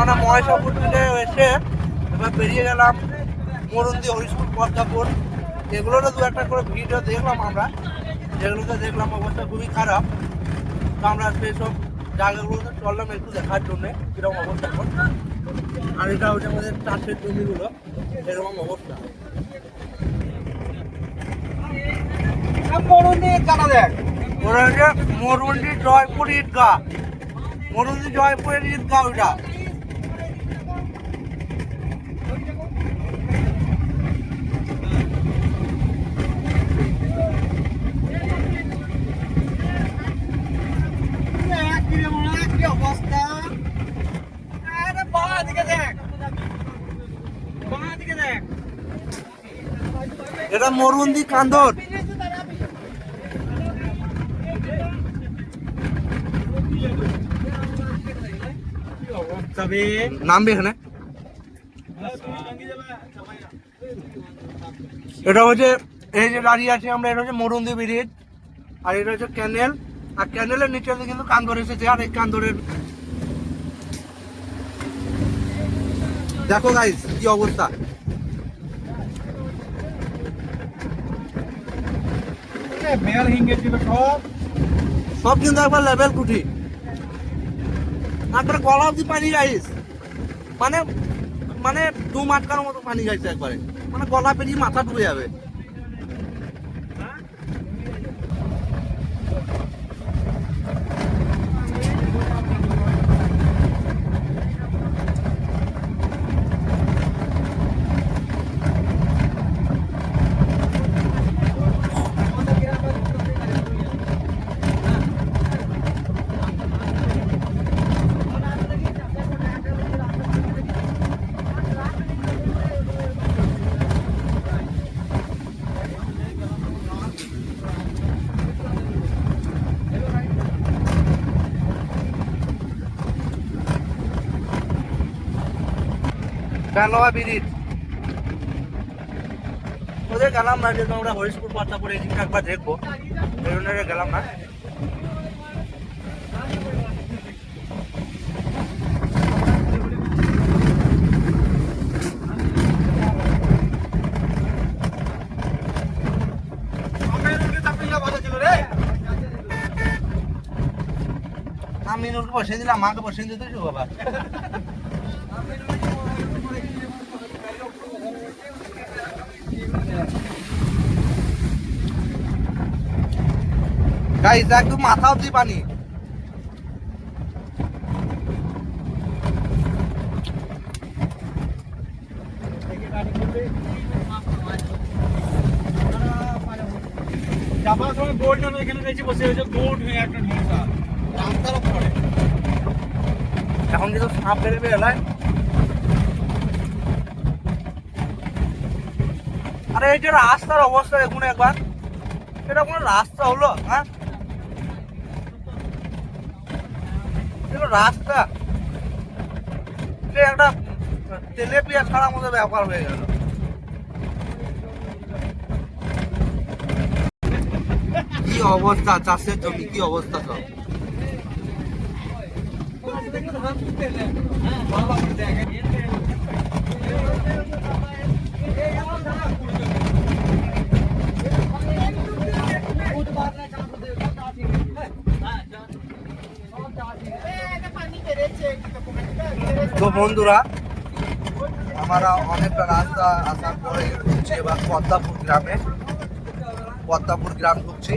আমরা মহেশপুর থেকে এসে এবার বেরিয়ে গেলাম মরুন্দি হরিশপুর পদ্মাপুর। এগুলোরও দু একটা করে ভিডিও দেখলাম আমরা। যেগুলোতে দেখলাম অবস্থা খুবই খারাপ। তো আমরা সেই সব জায়গাগুলোতে চললাম একটু দেখার জন্যে কীরকম অবস্থা এখন। আর এটা হচ্ছে আমাদের চাষের জমিগুলো এরকম অবস্থা। ওরা হচ্ছে মরুন্দি জয়পুর ঈদগাহ। মরুন্দি জয়পুরের ঈদগাহ ওইটা। এটা মরুন্দি কান্দর নামবে এখানে। এটা হচ্ছে, এই যে দাঁড়িয়ে আছে আমরা, এটা হচ্ছে মরুন্দি ব্রিজ, আর এটা হচ্ছে ক্যানেল। আর ক্যানেলের নিচে কিন্তু কান্দর এসেছে, আর এই কান্দরের দেখো গাইস কি অবস্থা। সব। কিন্তু একবার লেভেল কুঠি। তারপরে গলা অব্দি পানি যাইস। মানে মানে দু মাটকার মতো পানি যাইছে একবারে। মানে গলা পেরিয়ে মাথা ডুবে যাবে। ব্রিজ ওদের গেলাম না যেহেতু আমরা হরিশপুর পাতা করে এদিকে একবার দেখব এই গেলাম না। আমি নুরকে বসে দিলাম, মাকে বসে দিতে বাবা। গাইস একদম মাথা অব্দি পানি। সময় এখানে দেখছি বসে হয়ে একটা ঢোসা রাস্তার উপরে এখন কিন্তু সাপ বেড়ে বেরোলায় আরে এই যে রাস্তার অবস্থা দেখুন একবার। এটা কোনো রাস্তা হলো হ্যাঁ? রাস্তা। একটা তেলেপিয়া ছাড়া মতো ব্যাপার হয়ে গেল। কি অবস্থা চাষের জমি? কি অবস্থা সব? তো বন্ধুরা আমরা অনেকটা রাস্তা আসার পরে ঢুকছি এবার পদ্মাপুর গ্রামে। পদ্মাপুর গ্রাম ঢুকছি।